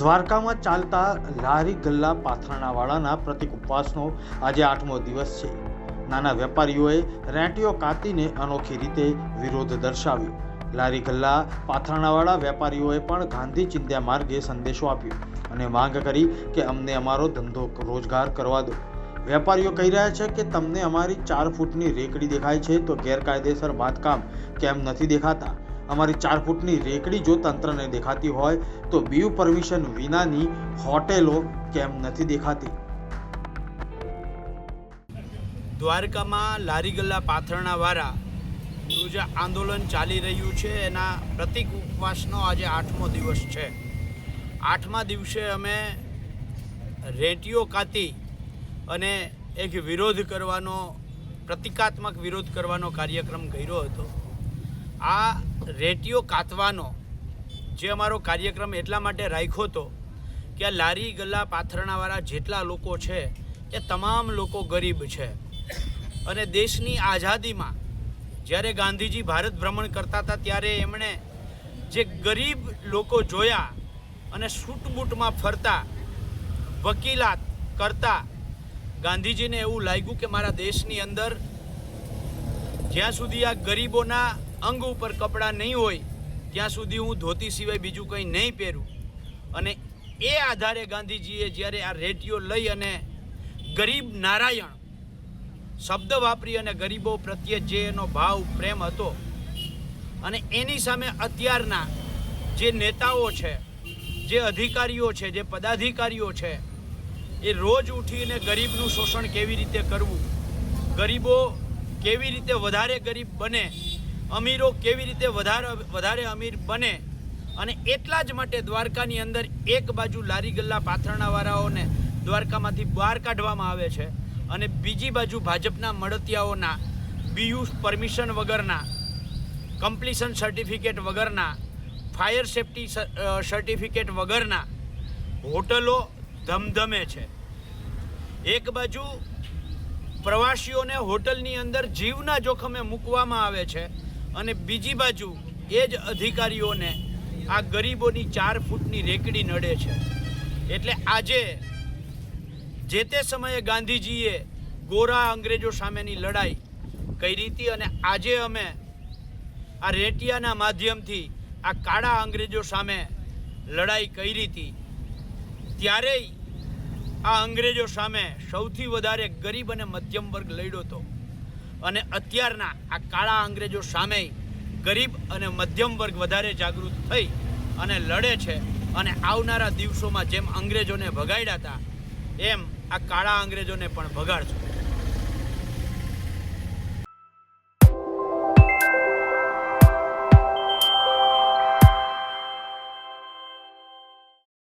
દ્વારકામાં ચાલતા લારી ગલ્લા પાથરણાવાળાના પ્રતિક ઉપવાસનો આજે આઠમો દિવસ છે. નાના વેપારીઓએ રેંટીઓ કાતીને અનોખી રીતે વિરોધ દર્શાવ્યો. લારી ગલ્લા પાથરણાવાળા વેપારીઓએ પણ ગાંધી ચિંધ્યા માર્ગે સંદેશો આપ્યો અને માંગ કરી કે અમને અમારો ધંધો રોજગાર કરવા દો. વેપારીઓ કહી રહ્યા છે કે તમને અમારી ચાર ફૂટની રેકડી દેખાય છે તો ગેરકાયદેસર બાંધકામ કેમ નથી દેખાતા? અમારી ચાર ફૂટની રેકડી જો તંત્રને દેખાતી હોય, તો બીયુ પરમિશન વિનાની હોટેલો કેમ નથી દેખાતી? દ્વારકામાં લારી ગલ્લા પાથરણાવાળાનું જે આંદોલન ચાલી રહ્યું છે. એના પ્રતિક ઉપવાસનો આજે આઠમો દિવસ છે. આઠમા દિવસે અમે રેટીઓ કાતી અને એક વિરોધ કરવાનો, પ્રતિકાત્મક વિરોધ કરવાનો કાર્યક્રમ કર્યો હતો. આ રેટીઓ કાતવાનો જે અમારો કાર્યક્રમ એટલા માટે રાખ્યો હતો કે આ લારી ગલ્લા પાથરણાવાળા જેટલા લોકો છે એ તમામ લોકો ગરીબ છે. અને દેશની આઝાદીમાં જ્યારે ગાંધીજી ભારત ભ્રમણ કરતા હતા ત્યારે એમણે જે ગરીબ લોકો જોયા અને સૂટબૂટમાં ફરતા, વકીલાત કરતા, ગાંધીજીને એવું લાગ્યું કે મારા દેશની અંદર જ્યાં સુધી આ ગરીબોના અંગ ઉપર કપડાં નહીં હોય, ત્યાં સુધી હું ધોતી સિવાય બીજું કંઈ નહીં પહેરું. અને એ આધારે ગાંધીજીએ જ્યારે આ રેડિયો લઈ અને ગરીબ નારાયણ શબ્દ વાપરી અને ગરીબો પ્રત્યે જે એનો ભાવ, પ્રેમ હતો અને એની સામે અત્યારના જે નેતાઓ છે, જે અધિકારીઓ છે, જે પદાધિકારીઓ છે, એ રોજ ઉઠીને ગરીબનું શોષણ કેવી રીતે કરવું, ગરીબો કેવી રીતે વધારે ગરીબ બને અમીરો કેવી રીતે વધારે વધારે અમીર બને અને એટલા જ માટે દ્વારકાની અંદર એક બાજુ લારી ગલ્લા પાથરણાવાળાઓને દ્વારકામાંથી બહાર કાઢવામાં આવે છે અને બીજી બાજુ ભાજપના મળતિયાઓના બીયુ પરમિશન વગરના કમ્પ્લીશન સર્ટિફિકેટ વગરના ફાયર સેફટી સર્ટિફિકેટ વગરના હોટલો ધમધમે છે. એક બાજુ પ્રવાસીઓને હોટલની અંદર જીવના જોખમે મૂકવામાં આવે છે અને બીજી બાજુ એ જ અધિકારીઓને આ ગરીબોની ચાર ફૂટની રેકડી નડે છે. એટલે આજે જે તે સમયે ગાંધીજીએ ગોરા અંગ્રેજો સામેની લડાઈ કરી હતી અને આજે અમે આ રેટિયાના માધ્યમથી આ કાળા અંગ્રેજો સામે લડાઈ કરી હતી. ત્યારેય આ અંગ્રેજો સામે સૌથી વધારે ગરીબ અને મધ્યમ વર્ગ લડ્યો હતો. અને અત્યારના આ કાળા અંગ્રેજો સામે ગરીબ અને મધ્યમ વર્ગ વધારે જાગૃત થઈ અને લડે છે અને આવનારા દિવસોમાં જેમ અંગ્રેજોને ભગાડ્યા હતા, એમ આ કાળા અંગ્રેજોને પણ ભગાડશું.